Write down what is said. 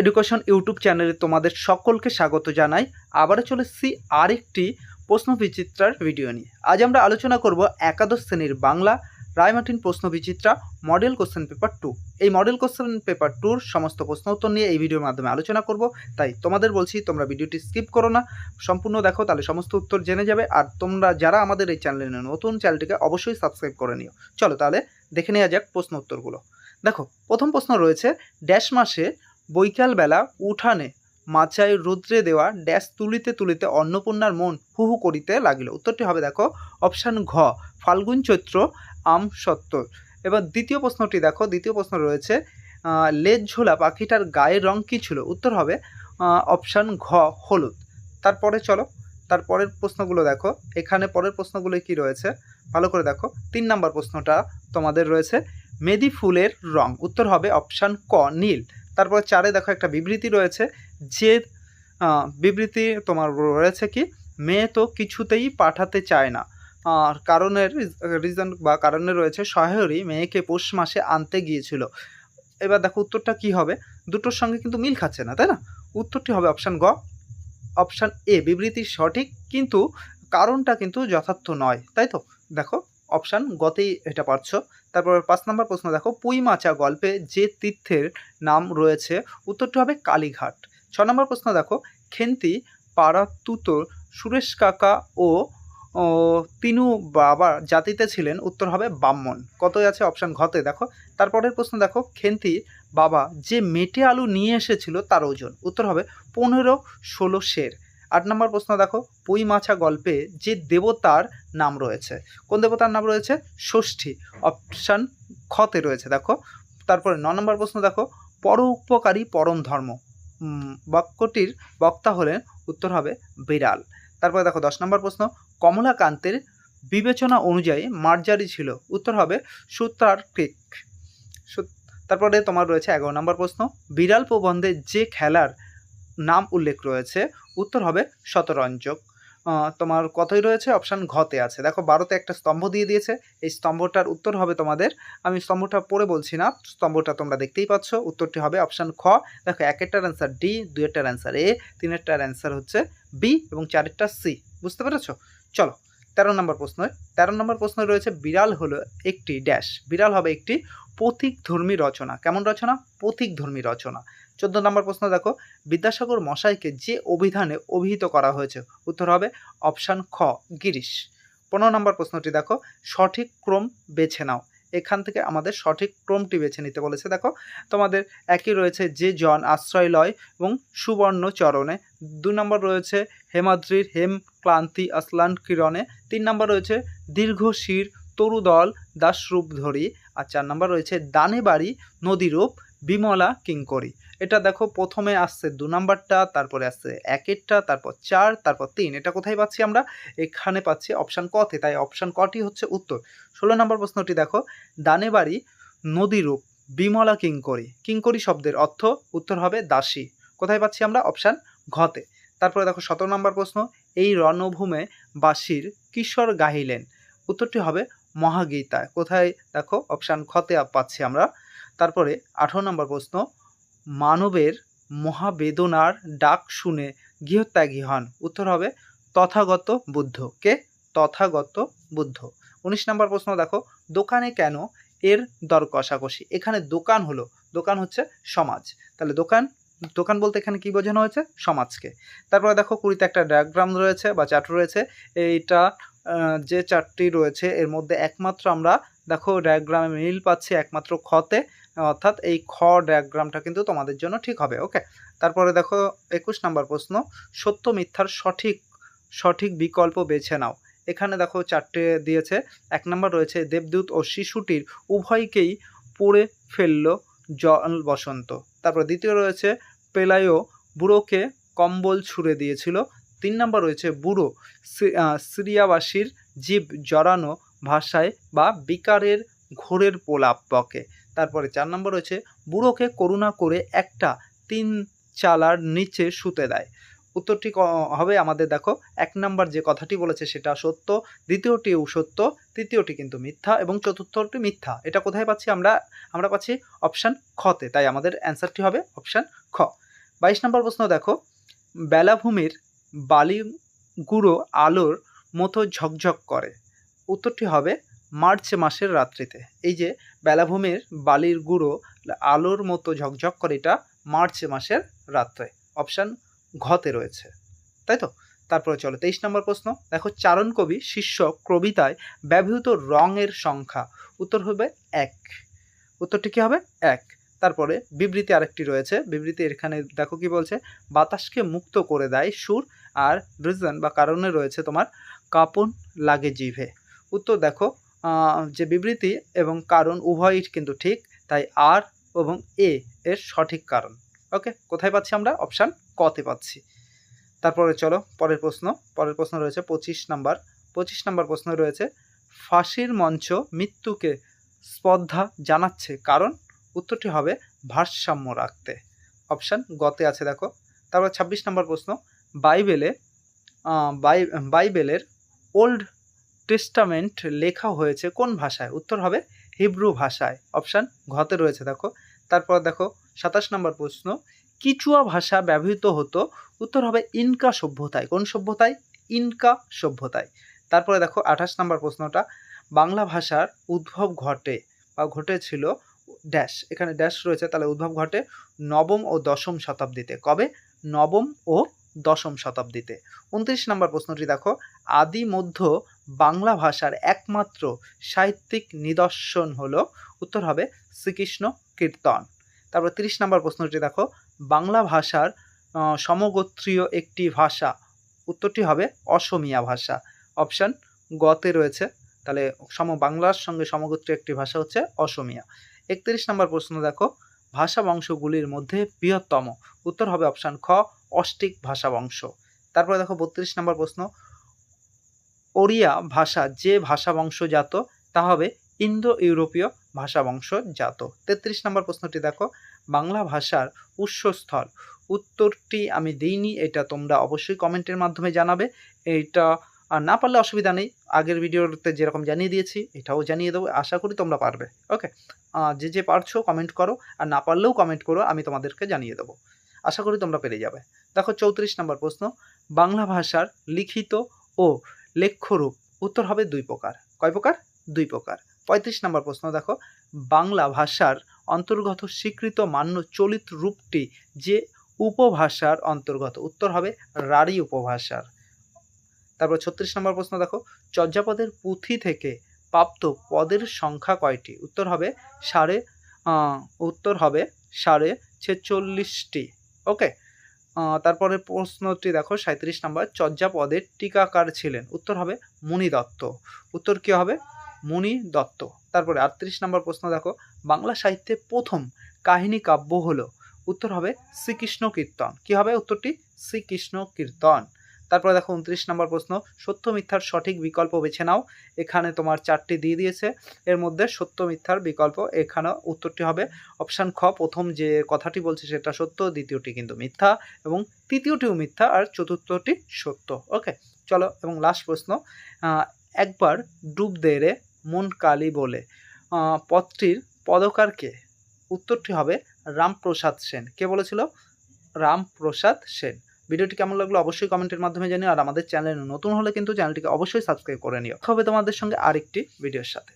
Education YouTube চ্যানেলে তোমাদের সকলকে স্বাগত জানাই। আবারও চলে এসেছি আরেকটি প্রশ্ন বিচিত্রার ভিডিও নিয়ে। আজ আমরা আলোচনা করব একাদশ শ্রেণির বাংলা রায়মার্টিন প্রশ্ন বিচিত্রা মডেল কোশ্চেন পেপার টু এই মডেল কোশ্চেন পেপার টুর সমস্ত প্রশ্ন উত্তর নিয়ে এই ভিডিওর মাধ্যমে আলোচনা করব। তাই তোমাদের বলছি, তোমরা ভিডিওটি স্কিপ করো না। সম্পূর্ণ দেখো, তাহলে সমস্ত উত্তর জেনে যাবে। আর তোমরা যারা আমাদের এই চ্যানেলে নতুন চ্যানেলটিকে অবশ্যই সাবস্ক্রাইব করে নিও। চলো তাহলে দেখে নেওয়া যাক প্রশ্ন উত্তরগুলো। দেখো, প্রথম প্রশ্ন রয়েছে ড্যাশ মাসে বৈকালবেলা উঠানে মাচায় রুদ্রে দেওয়া ড্যাশ তুলিতে তুলিতে অন্নপূর্ণার মন হু হু করিতে লাগিল। উত্তরটি হবে, দেখো, অপশান ঘ, ফাল্গুন চৈত্র, আম সত্তর এবার দ্বিতীয় প্রশ্নটি দেখো, দ্বিতীয় প্রশ্ন রয়েছে লেজ ঝোলা পাখিটার গায়ের রং কী ছিল? উত্তর হবে অপশান ঘ, হলুদ। তারপরে চলো, তারপরের প্রশ্নগুলো দেখো, এখানে পরের প্রশ্নগুলো কি রয়েছে? ভালো করে দেখো, তিন নাম্বার প্রশ্নটা তোমাদের রয়েছে, মেদি ফুলের রং। উত্তর হবে, অপশান ক, নীল। তারপর চারে দেখো একটা বিবৃতি রয়েছে, যে বিবৃতি তোমার রয়েছে কি, মেয়ে তো কিছুতেই পাঠাতে চায় না। আর কারণের রিজন বা কারণে রয়েছে সহায়রী মেয়েকে পৌষ মাসে আনতে গিয়েছিল। এবার দেখো উত্তরটা কি হবে? দুটোর সঙ্গে কিন্তু মিল খাচ্ছে না, তাই না? উত্তরটি হবে অপশান গ অপশান এ বিবৃতি সঠিক, কিন্তু কারণটা কিন্তু যথার্থ নয়, তাই তো? দেখো অপশান, গতেই এটা পারছ। তারপর পাঁচ নম্বর প্রশ্ন, দেখো পুঁই মাচা গল্পে যে তীর্থের নাম রয়েছে, উত্তরটি হবে কালীঘাট। ছ নম্বর প্রশ্ন, দেখো, খেন্তি পাড়াতুতো সুরেশ কাকা ও, তিনু বাবা জাতিতে ছিলেন, উত্তর হবে ব্রাহ্মণ। কতই আছে অপশান ঘতে, দেখো। তারপরের প্রশ্ন, দেখো, খেন্তি বাবা যে মেটে আলু নিয়ে এসেছিল তার ওজন, উত্তর হবে পনেরো ষোলো শের। আট নম্বর প্রশ্ন দেখো পুঁই মাছা গল্পে যে দেবতার নাম রয়েছে। কোন দেবতার নাম রয়েছে? ষষ্ঠী। অপশান খতে রয়েছে, দেখো। তারপরে ন নম্বর প্রশ্ন দেখো, পরোপকারী পরম ধর্ম। বাক্যটির বক্তা হলেন, উত্তর হবে বিড়াল। তারপরে দেখো, দশ নম্বর প্রশ্ন, কমলাকান্তের বিবেচনা অনুযায়ী মার্জারি ছিল। উত্তর হবে সুতার ক্রিক তারপরে তোমার রয়েছে এগারো নম্বর প্রশ্ন, বিড়াল প্রবন্ধে যে খেলার নাম উল্লেখ রয়েছে উত্তর হবে শতরঞ্জক। তোমার কতই রয়েছে অপশান ঘতে আছে। দেখো, বারোতে একটা স্তম্ভ দিয়ে দিয়েছে। এই স্তম্ভটার উত্তর হবে তোমাদের। আমি স্তম্ভটা পড়ে বলছি না, স্তম্ভটা তোমরা দেখতেই পাচ্ছ। উত্তরটি হবে অপশান খ। দেখো, একেরটার অ্যান্সার ডি দুইটার অ্যান্সার এ তিনেরটার অ্যান্সার হচ্ছে বি এবং চারেরটা সি বুঝতে পেরেছ? চলো, তেরো নম্বর প্রশ্ন তেরো নম্বর প্রশ্ন রয়েছে, বিড়াল হলো একটি ড্যাশ বিড়াল হবে একটি পথিকধর্মী রচনা। কেমন রচনা? পথিকধর্মী রচনা। চোদ্দ নম্বর প্রশ্ন দেখো, বিদ্যাসাগর মশাইকে যে অভিধানে অভিহিত করা হয়েছে, উত্তর হবে অপশান খ, গিরিশ। পনেরো নম্বর প্রশ্নটি দেখো, সঠিক ক্রম বেছে নাও। এখান থেকে আমাদের সঠিক ক্রমটি বেছে নিতে বলেছে। দেখো, তোমাদের একই রয়েছে যে জন আশ্রয় লয় এবং সুবর্ণ চরণে দু নম্বর রয়েছে হেমাদ্রির হেম ক্লান্তি আসলান কিরণে। তিন নম্বর রয়েছে দীর্ঘ শির তরুদল দাসরূপ ধরি আর চার নম্বর রয়েছে দানে বাড়ি নদীরূপ বিমলা কিঙ্করি। এটা দেখো প্রথমে আসছে দু নাম্বারটা, তারপরে আসছে একেরটা তারপর চার, তারপর তিন। এটা কোথায় পাচ্ছি আমরা? এখানে পাচ্ছি অপশান কতে তাই অপশান কটি হচ্ছে উত্তর। ষোলো নম্বর প্রশ্নটি দেখো দানে বাড়ি নদীরূপ বিমলা কিঙ্করি। কিঙ্করি শব্দের অর্থ উত্তর হবে দাসী। কোথায় পাচ্ছি আমরা? অপশান ঘতে তারপরে দেখো সতেরো নম্বর প্রশ্ন, এই রণভূমে বাসীর কিশোর গাহিলেন। উত্তরটি হবে মহাগীতা। কোথায় দেখো? অপশান খতে পাচ্ছি আমরা। তারপরে আঠারো নম্বর প্রশ্ন, মানবের মহাবেদনার ডাক শুনে গৃহত্যাগী হন। উত্তর হবে তথাগত বুদ্ধ। কে? তথাগত বুদ্ধ। উনিশ নম্বর প্রশ্ন দেখো, দোকানে কেন এর দর কষাকষি? এখানে দোকান হলো, দোকান হচ্ছে সমাজ। তাহলে দোকান দোকান বলতে এখানে কি বোঝানো হয়েছে? সমাজকে। তারপরে দেখো, কুড়িতে একটা ডায়াগ্রাম রয়েছে বা চার্ট রয়েছে। এইটা যে চারটি রয়েছে, এর মধ্যে একমাত্র আমরা দেখো ডায়াগ্রামে মিল পাচ্ছি, একমাত্র খতে। অর্থাৎ এই খ ডায়াগ্রামটা কিন্তু তোমাদের জন্য ঠিক হবে ওকে তারপরে দেখো একুশ নাম্বার প্রশ্ন, সত্য মিথ্যার সঠিক সঠিক বিকল্প বেছে নাও। এখানে দেখো চারটে দিয়েছে, এক নম্বর রয়েছে, দেবদূত ও শিশুটির উভয়কেই পড়ে ফেলল জল বসন্ত। তারপর দ্বিতীয় রয়েছে পেলায়ও বুড়োকে কম্বল ছুঁড়ে দিয়েছিল। তিন নম্বর রয়েছে, বুড়ো সিরিয়াবাসীর জীব জড়ানো ভাষায় বা বিকারের ঘোরের পোলাপ তারপরে চার নম্বর রয়েছে বুড়োকে করুণা করে একটা তিন চালার নিচে শুতে দেয়। উত্তরটি হবে আমাদের দেখো, এক নাম্বার যে কথাটি বলেছে সেটা সত্য দ্বিতীয়টিও সত্য, তৃতীয়টি কিন্তু মিথ্যা এবং চতুর্থটি মিথ্যা। এটা কোথায় পাচ্ছি আমরা? আমরা পাচ্ছি অপশান খতে তাই আমাদের অ্যান্সারটি হবে অপশান খ। বাইশ নম্বর প্রশ্ন দেখো, বেলাভূমির বালি গুঁড়ো আলোর মতো ঝকঝক করে। উত্তরটি হবে মার্চ মাসের রাত্রিতে। এই যে বেলাভূমির বালির গুঁড়ো, আলোর মতো ঝকঝক করে এটা মার্চ মাসের রাত্রে। অপশান ঘতে রয়েছে। তাই তো? তারপরে চলো, তেইশ নম্বর প্রশ্ন। দেখো, চারণ কবি শীর্ষক কবিতায় ব্যবহৃত রঙের সংখ্যা। উত্তর হবে এক। উত্তরটি কী হবে? এক। তারপরে বিবৃতি আরেকটি রয়েছে। বিবৃতি এখানে দেখো কি বলছে? বাতাসকে মুক্ত করে দেয় সুর আর রিজন বা কারণে রয়েছে তোমার কাপন লাগে জিভে। উত্তর দেখো যে বিবৃতি এবং কারণ উভয়ই কিন্তু ঠিক, তাই আর এবং এ এর সঠিক কারণ। ওকে, কোথায় পাচ্ছি আমরা? অপশান কতে পাচ্ছি। তারপরে চলো, পরের প্রশ্ন। পরের প্রশ্ন রয়েছে পঁচিশ নাম্বার। পঁচিশ নাম্বার প্রশ্ন রয়েছে, ফাঁসির মঞ্চ মৃত্যুকে স্পর্ধা জানাচ্ছে কারণ? উত্তরটি হবে, ভারসাম্য রাখতে। অপশান গতে আছে, দেখো। তারপর ছাব্বিশ নম্বর প্রশ্ন। বাইবেলে বাই, বাইবেলের ওল্ড টেস্টামেন্ট লেখা হয়েছে কোন ভাষায়? উত্তর হবে হিব্রু ভাষায়। অপশান ঘতে রয়েছে, দেখো। তারপর দেখো, সাতাশ নম্বর প্রশ্ন, কিচুয়া ভাষা ব্যবহৃত হতো, উত্তর হবে ইনকা সভ্যতায়। কোন সভ্যতায়? ইনকা সভ্যতায়। তারপরে দেখো, আঠাশ নম্বর প্রশ্নটা, বাংলা ভাষার উদ্ভব ঘটে বা ঘটেছিল ড্যাশ। এখানে ড্যাশ রয়েছে, তাহলে উদ্ভব ঘটে নবম ও দশম শতাব্দীতে। কবে? নবম ও দশম শতাব্দীতে। উনত্রিশ নম্বর প্রশ্নটি দেখো আদি মধ্য বাংলা ভাষার একমাত্র সাহিত্যিক নিদর্শন হলো, উত্তর হবে শ্রীকৃষ্ণ কীর্তন। তারপর তিরিশ নম্বর প্রশ্নটি দেখো, বাংলা ভাষার সমগোত্রীয় একটি ভাষা, উত্তরটি হবে অসমিয়া ভাষা। অপশান গতে রয়েছে, তাহলে সম, বাংলার সঙ্গে সমগোত্রীয় একটি ভাষা হচ্ছে অসমিয়া। একত্রিশ নম্বর প্রশ্ন দেখো, ভাষা বংশগুলির মধ্যে বৃহত্তম, উত্তর হবে অপশান খ, অষ্টিক ভাষা বংশ। তারপরে দেখো বত্রিশ নম্বর প্রশ্ন ওড়িয়া ভাষা যে ভাষা বংশজাত তা হবে ইন্দো ইউরোপীয় ভাষা বংশজাত তেত্রিশ নম্বর প্রশ্নটি দেখো। বাংলা ভাষার উৎসস্থল। উত্তরটি আমি দিইনি, এটা তোমরা অবশ্যই কমেন্টের মাধ্যমে জানাবে। এটা আর না পারলে অসুবিধা নেই। আগের ভিডিওতে যেরকম জানিয়ে দিয়েছি, এটাও জানিয়ে দেবো, আশা করি তোমরা পারবে। ওকে? যে যে পারছ কমেন্ট করো, আর না পারলেও কমেন্ট করো, আমি তোমাদেরকে জানিয়ে দেবো। আশা করি তোমরা পেরে যাবে। দেখো চৌত্রিশ নম্বর প্রশ্ন। বাংলা ভাষার লিখিত ও লেখ্যরূপ। উত্তর হবে দুই প্রকার। কয় প্রকার? দুই প্রকার। পঁয়ত্রিশ নম্বর প্রশ্ন, দেখো। বাংলা ভাষার অন্তর্গত স্বীকৃত মান্য চলিত রূপটি যে উপভাষার অন্তর্গত। উত্তর হবে রাঢ়ী উপভাষার। তারপর ছত্রিশ নম্বর প্রশ্ন, দেখো। চর্যাপদের পুঁথি থেকে প্রাপ্ত পদের সংখ্যা কয়টি? উত্তর হবে সাড়ে উত্তর হবে সাড়ে ছেচল্লিশটি। ওকে? তারপরে প্রশ্নটি দেখো সাঁত্রিশ নম্বর চর্যাপদের টিকাকার ছিলেন। উত্তর হবে মুনি দত্ত। উত্তর কী হবে? মুনি দত্ত। তারপরে আটত্রিশ নম্বর প্রশ্ন দেখো, বাংলা সাহিত্যে প্রথম কাহিনী কাব্য হলো। উত্তর হবে শ্রীকৃষ্ণ কীর্তন। কী হবে উত্তরটি? শ্রীকৃষ্ণ কীর্তন। তারপরে দেখো উনত্রিশ নম্বর প্রশ্ন সত্য মিথ্যার সঠিক বিকল্প বেছে নাও। এখানে তোমার চারটি দিয়ে দিয়েছে। এর মধ্যে সত্য মিথ্যার বিকল্প এখানে উত্তরটি হবে। অপশান খ প্রথম যে কথাটি বলছে সেটা সত্য দ্বিতীয়টি কিন্তু মিথ্যা এবং তৃতীয়টিও মিথ্যা আর চতুর্থটি সত্য। ওকে চলো এবং লাস্ট প্রশ্ন। একবার ডুব দে রে মন কালী বলে। আহ, পদটির পদকার কে? উত্তরটি হবে রামপ্রসাদ সেন। কে বলেছিল? রামপ্রসাদ সেন। ভিডিওটি কেমন লাগল অবশ্যই কমেন্টের মাধ্যমে জানিও, আর আমাদের চ্যানেল নতুন হলে কিন্তু চ্যানেলটিকে অবশ্যই সাবস্ক্রাইব করে নিও। হবে তোমাদের সঙ্গে আরেকটি ভিডিওর সাথে।